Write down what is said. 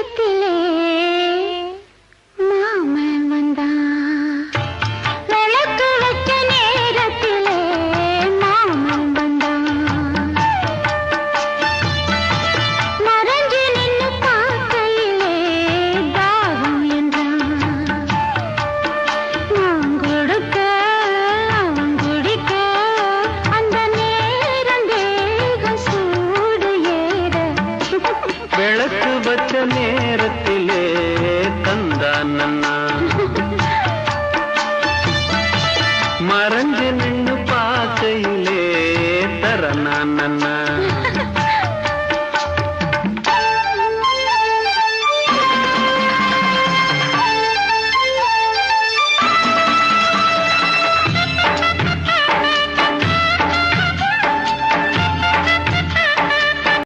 நேரத்திலே விளக்கு வச்ச நேரத்திலே தந்தான் நன்னா. மறைஞ்சு நின்று பார்க்கையிலே தரனான் நன்னா.